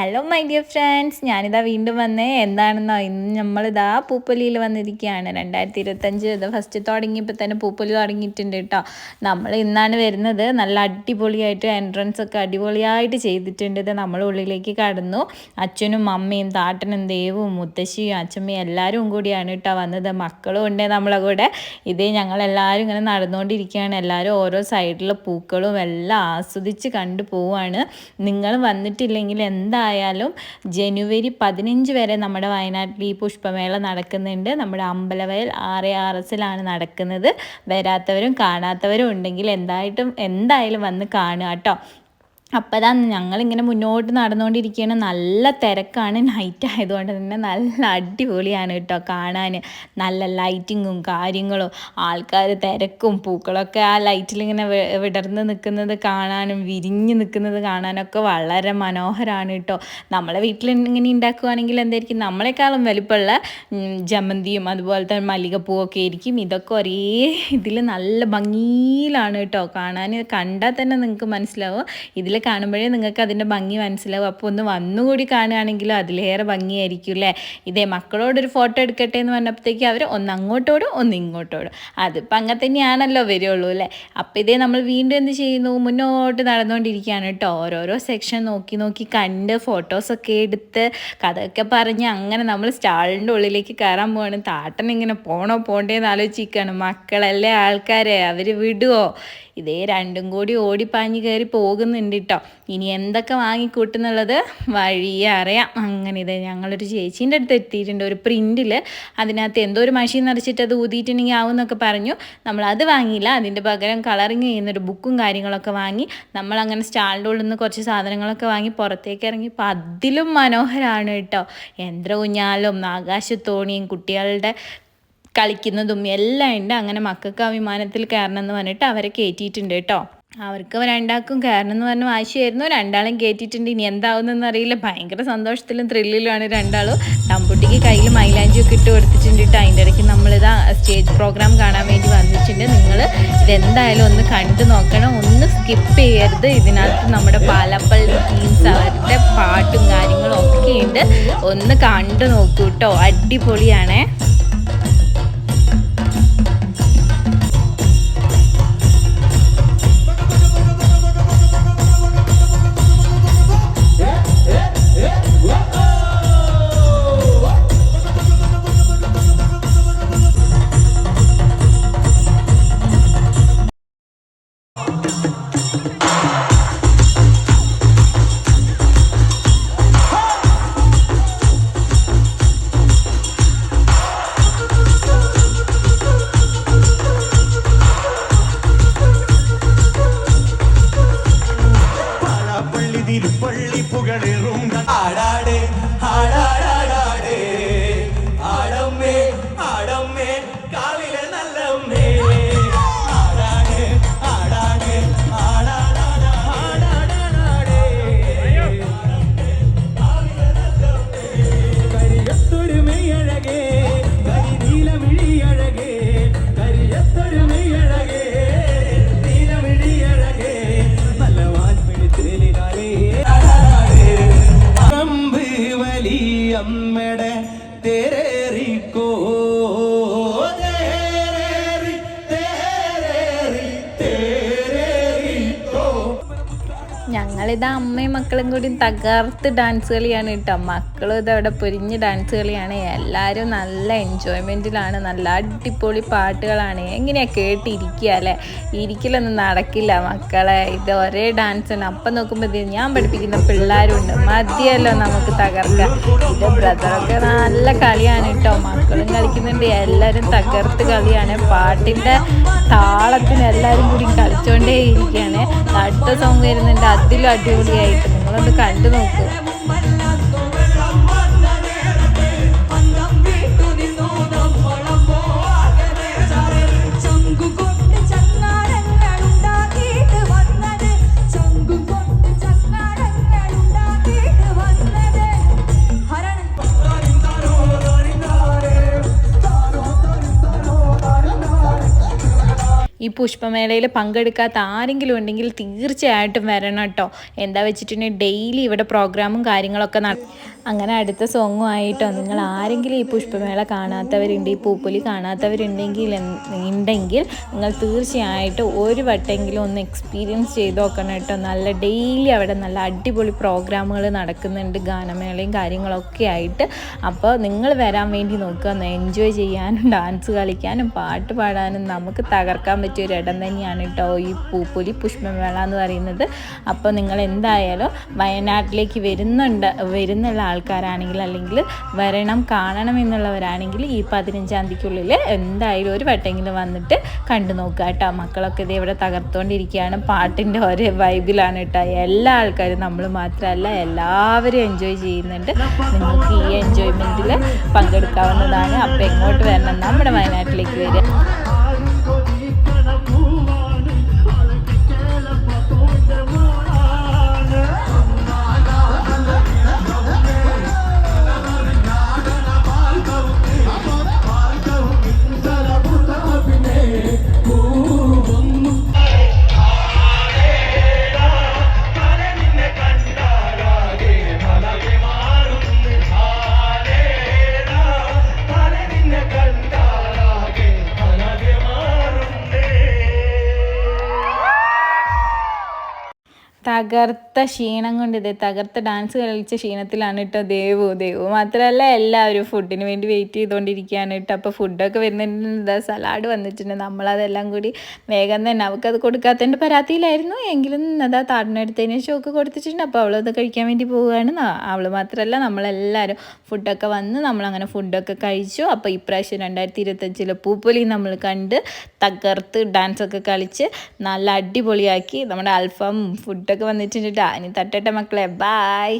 Hello my dear friends ഞാനിതാ വീണ്ടും വന്നേ. എന്താണെന്നോ? ഇന്ന് നമ്മളിതാ പൂപ്പൊലിയിൽ വന്നിരിക്കുകയാണ്. രണ്ടായിരത്തി ഇരുപത്തഞ്ച് ഇത് ഫസ്റ്റ് തുടങ്ങിയപ്പോൾ തന്നെ പൂപ്പൊലി തുടങ്ങിയിട്ടുണ്ട് കേട്ടോ. നമ്മൾ ഇന്നാണ് വരുന്നത്. നല്ല അടിപൊളിയായിട്ട് എൻട്രൻസ് ഒക്കെ അടിപൊളിയായിട്ട് ചെയ്തിട്ടുണ്ട്. ഇത് നമ്മൾ ഉള്ളിലേക്ക് കടന്നു. അച്ഛനും അമ്മയും താട്ടനും ദേവും മുത്തശ്ശിയും അച്ഛമ്മയും എല്ലാവരും കൂടിയാണ് കേട്ടോ വന്നത്. മക്കളും ഉണ്ട് നമ്മളെ കൂടെ. ഇതേ ഞങ്ങളെല്ലാവരും ഇങ്ങനെ നടന്നുകൊണ്ടിരിക്കുകയാണ്. എല്ലാവരും ഓരോ സൈഡിലെ പൂക്കളും എല്ലാം ആസ്വദിച്ച് കണ്ടു പോവുകയാണ്. നിങ്ങൾ വന്നിട്ടില്ലെങ്കിൽ എന്തായാലും ജനുവരി പതിനഞ്ച് വരെ നമ്മുടെ വയനാട്ടിൽ ഈ പുഷ്പമേള നടക്കുന്നുണ്ട്. നമ്മുടെ അമ്പലവയൽ ആർ എ ആർ എസിലാണ് നടക്കുന്നത്. വരാത്തവരും കാണാത്തവരും ഉണ്ടെങ്കിൽ എന്തായിട്ടും എന്തായാലും വന്ന് കാണുക കേട്ടോ. അപ്പോൾ അതാ ഞങ്ങളിങ്ങനെ മുന്നോട്ട് നടന്നുകൊണ്ടിരിക്കുകയാണ് നല്ല തിരക്കാണ്. നൈറ്റ് ആയതുകൊണ്ട് തന്നെ നല്ല അടിപൊളിയാണ് കേട്ടോ കാണാൻ നല്ല ലൈറ്റിങ്ങും കാര്യങ്ങളും ആൾക്കാർ തിരക്കും പൂക്കളൊക്കെ ആ ലൈറ്റിൽ ഇങ്ങനെ വിടർന്ന് നിൽക്കുന്നത് കാണാനും വിരിഞ്ഞ് നിൽക്കുന്നത് കാണാനൊക്കെ വളരെ മനോഹരമാണ് കേട്ടോ. നമ്മളെ വീട്ടിൽ ഇങ്ങനെ ഉണ്ടാക്കുകയാണെങ്കിൽ എന്തായിരിക്കും? നമ്മളെക്കാളും വലിപ്പമുള്ള ജമന്തിയും അതുപോലെ തന്നെ മല്ലികപ്പൂവൊക്കെ ആയിരിക്കും. ഇതൊക്കെ ഒരേ ഇതിൽ നല്ല ഭംഗിയിലാണ് കേട്ടോ കാണാൻ കണ്ടാൽ തന്നെ നിങ്ങൾക്ക് മനസ്സിലാവും. ഇതിൽ കാണുമ്പോഴേ നിങ്ങൾക്ക് അതിന്റെ ഭംഗി മനസ്സിലാവും. അപ്പോൾ ഒന്ന് വന്നുകൂടി കാണുകയാണെങ്കിലും അതിലേറെ ഭംഗിയായിരിക്കും അല്ലേ? ഇതേ മക്കളോടൊരു ഫോട്ടോ എടുക്കട്ടെ എന്ന് പറഞ്ഞപ്പോഴത്തേക്ക് അവർ ഒന്ന് അങ്ങോട്ടോടും ഒന്ന് ഇങ്ങോട്ടോടും. അതിപ്പോൾ അങ്ങനെ തന്നെയാണല്ലോ വരുള്ളൂ അല്ലേ? അപ്പോൾ ഇതേ നമ്മൾ വീണ്ടും എന്ത് ചെയ്യുന്നു? മുന്നോട്ട് നടന്നുകൊണ്ടിരിക്കുകയാണ് കേട്ടോ. ഓരോരോ സെക്ഷൻ നോക്കി നോക്കി കണ്ട് ഫോട്ടോസൊക്കെ എടുത്ത് കഥയൊക്കെ പറഞ്ഞ് അങ്ങനെ നമ്മൾ സ്റ്റാളിന്റെ ഉള്ളിലേക്ക് കയറാൻ പോവാണ്. താട്ടൻ ഇങ്ങനെ പോണോ പോണ്ടേ എന്ന് ആലോചിക്കുകയാണ് മക്കളല്ലേ ആൾക്കാരെ? അവർ വിടുവോ? ഇതേ രണ്ടും കൂടി ഓടിപ്പാഞ്ഞ് കയറി പോകുന്നുണ്ട് കേട്ടോ. ഇനി എന്തൊക്കെ വാങ്ങിക്കൂട്ടുന്നുള്ളത് വഴിയെ അറിയാം. അങ്ങനെ ഇത് ഞങ്ങളൊരു ചേച്ചീന്റെ അടുത്ത് എത്തിയിട്ടുണ്ട്. ഒരു പ്രിന്റിൽ അതിനകത്ത് എന്തോ ഒരു മഷീൻ നിറച്ചിട്ട് അത് ഊതിയിട്ടുണ്ടെങ്കിൽ ആവും എന്നൊക്കെ പറഞ്ഞു. നമ്മൾ അത് വാങ്ങിയില്ല. അതിന്റെ പകരം കളറിങ് ചെയ്യുന്നൊരു ബുക്കും കാര്യങ്ങളൊക്കെ വാങ്ങി. നമ്മൾ അങ്ങനെ സ്റ്റാളിന്റെ ഉള്ളിൽ നിന്ന് കുറച്ച് സാധനങ്ങളൊക്കെ വാങ്ങി പുറത്തേക്ക് ഇറങ്ങിയപ്പോൾ അതിലും മനോഹരമാണ് കേട്ടോ. യന്ത്ര ഊഞ്ഞാലും ആകാശത്തോണിയും കുട്ടികളുടെ കളിക്കുന്നതും എല്ലാം ഉണ്ട്. അങ്ങനെ മക്കൾക്ക് ആ വിമാനത്തിൽ കയറണമെന്ന് പറഞ്ഞിട്ട് അവരെ കയറ്റിയിട്ടുണ്ട് കേട്ടോ. അവർക്ക് രണ്ടാൾക്കും കയറണം എന്ന് പറഞ്ഞ വാശിയായിരുന്നു. രണ്ടാളും കയറ്റിയിട്ടുണ്ട് ഇനി എന്താവുന്നതെന്ന് അറിയില്ല. ഭയങ്കര സന്തോഷത്തിലും ത്രില്ലിലുമാണ് രണ്ടാളും. തമ്പുട്ടിക്ക് കയ്യിൽ മൈലാഞ്ചിയൊക്കെ ഇട്ട് കൊടുത്തിട്ടുണ്ട് അതിന്റെ ഇടയ്ക്ക് നമ്മളിതാ സ്റ്റേജ് പ്രോഗ്രാം കാണാൻ വേണ്ടി വന്നിട്ടുണ്ട്. നിങ്ങൾ ഇതെന്തായാലും ഒന്ന് കണ്ടു നോക്കണം. ഒന്ന് സ്കിപ്പ് ചെയ്യരുത്. ഇതിനകത്ത് നമ്മുടെ പാലപ്പള്ളി ടീംസ് അവരുടെ പാട്ടും കാര്യങ്ങളും ഒക്കെ ഉണ്ട് ഒന്ന് കണ്ടു നോക്കൂ കേട്ടോ അടിപൊളിയാണേ. ഞങ്ങളിത് അമ്മയും മക്കളും കൂടി തകർത്ത് ഡാൻസ് കളിയാണ് കേട്ടോ. മക്കളും ഇതവിടെ പൊരിഞ്ഞ് ഡാൻസ് കളിയാണ്. എല്ലാവരും നല്ല എൻജോയ്മെന്റിലാണ് നല്ല അടിപൊളി പാട്ടുകളാണ്. എങ്ങനെയാണ് കേട്ടിരിക്കുക അല്ലേ? ഇരിക്കലൊന്നും നടക്കില്ല മക്കളെ. ഇത് ഒരേ ഡാൻസ് ആണ്. അപ്പം നോക്കുമ്പോൾ ഇത് ഞാൻ പഠിപ്പിക്കുന്ന പിള്ളേരുണ്ട്. മതിയല്ലോ നമുക്ക് തകർക്കാം ഇത് ബ്രദറൊക്കെ നല്ല കളിയാണ് കേട്ടോ. മക്കളും കളിക്കുന്നുണ്ട്. എല്ലാവരും തകർത്ത് കളിയാണ്. പാട്ടിന്റെ താളത്തിന് എല്ലാവരും കൂടി കളിച്ചുകൊണ്ടേ ഇരിക്കുകയാണ്. അടുത്ത സോങ് വരുന്നുണ്ട്. അതിലും അടിപൊളിയായിട്ട്. നിങ്ങളൊന്ന് കണ്ടു നോക്കൂ. ഈ പുഷ്പമേളയിൽ പങ്കെടുക്കാത്ത ആരെങ്കിലും ഉണ്ടെങ്കിൽ തീർച്ചയായിട്ടും വരണം കേട്ടോ. എന്താ വെച്ചിട്ടുണ്ടെങ്കിൽ ഡെയിലി ഇവിടെ പ്രോഗ്രാമും കാര്യങ്ങളൊക്കെ നട അങ്ങനെ അടുത്ത സോങ്ങും ആയിട്ടോ. നിങ്ങൾ ആരെങ്കിലും ഈ പുഷ്പമേള കാണാത്തവരുണ്ട് ഈ പൂപ്പൊലി കാണാത്തവരുണ്ടെങ്കിൽ ഉണ്ടെങ്കിൽ നിങ്ങൾ തീർച്ചയായിട്ടും ഒരു വട്ടെങ്കിലും ഒന്ന് എക്സ്പീരിയൻസ് ചെയ്ത് നോക്കണം കേട്ടോ. നല്ല ഡെയിലി അവിടെ നല്ല അടിപൊളി പ്രോഗ്രാമുകൾ നടക്കുന്നുണ്ട് ഗാനമേളയും കാര്യങ്ങളൊക്കെ ആയിട്ട്. അപ്പോൾ നിങ്ങൾ വരാൻ വേണ്ടി നോക്കുക. ഒന്ന് എൻജോയ് ചെയ്യാനും ഡാൻസ് കളിക്കാനും പാട്ട് പാടാനും നമുക്ക് തകർക്കാൻ പറ്റിയ ഒരു ഇടം തന്നെയാണ് കേട്ടോ ഈ പൂപ്പൊലി പുഷ്പമേള എന്ന് പറയുന്നത്. അപ്പോൾ നിങ്ങൾ എന്തായാലും വയനാട്ടിലേക്ക് വരുന്നുണ്ട് വരുന്നുള്ള ആൾക്കാരാണെങ്കിൽ അല്ലെങ്കിൽ വരണം കാണണം എന്നുള്ളവരാണെങ്കിൽ ഈ പതിനഞ്ചാം തീയതിക്കുള്ളിൽ എന്തായാലും ഒരു വട്ടെങ്കിലും വന്നിട്ട് കണ്ടു നോക്കുക കേട്ടോ. മക്കളൊക്കെ ഇത് ഇവിടെ തകർത്തുകൊണ്ടിരിക്കുകയാണ് പാട്ടിന്റെ ഒരു വൈബിലാണ് കേട്ടോ. എല്ലാ ആൾക്കാരും നമ്മൾ മാത്രമല്ല എല്ലാവരും എൻജോയ് ചെയ്യുന്നുണ്ട്. നിങ്ങൾക്ക് ഈ എൻജോയ്മെന്റിൽ പങ്കെടുക്കാവുന്നതാണ്. അപ്പോൾ എങ്ങോട്ട് വരണം? നമ്മുടെ വയനാട്ടിലേക്ക് വരിക. തകർത്ത ക്ഷീണം കൊണ്ട് ഇത് തകർത്ത ഡാൻസ് കളിച്ച ക്ഷീണത്തിലാണ് കേട്ടോ ദേവു. ദേവു മാത്രമല്ല എല്ലാവരും ഫുഡിന് വേണ്ടി വെയിറ്റ് ചെയ്തുകൊണ്ടിരിക്കുകയാണ് കേട്ടോ അപ്പോൾ ഫുഡൊക്കെ വരുന്നുണ്ട് സലാഡ് വന്നിട്ടുണ്ട്. നമ്മളതെല്ലാം കൂടി വേഗം തന്നെ അവൾക്കത് കൊടുക്കാത്തതിന്റെ പരാതിയിലായിരുന്നു. എങ്കിലും അതാ താടിനെടുത്തതിന് ഷോക്ക് കൊടുത്തിട്ടുണ്ട്. അപ്പോൾ അവളത് കഴിക്കാൻ വേണ്ടി പോവുകയാണ്. അവൾ മാത്രമല്ല നമ്മളെല്ലാവരും ഫുഡൊക്കെ വന്ന് നമ്മളങ്ങനെ ഫുഡൊക്കെ കഴിച്ചു. അപ്പോൾ ഇപ്രാവശ്യം രണ്ടായിരത്തി ഇരുപത്തഞ്ചിലെ പൂപ്പൊലി നമ്മൾ കണ്ട് തകർത്ത് ഡാൻസൊക്കെ കളിച്ച് നല്ല അടിപൊളിയാക്കി നമ്മുടെ അൽഫാം ഫുഡൊക്കെ വന്നിട്ടുണ്ട് കേട്ടോ ഇനി തട്ടട്ടെ മക്കളെ. ബായ്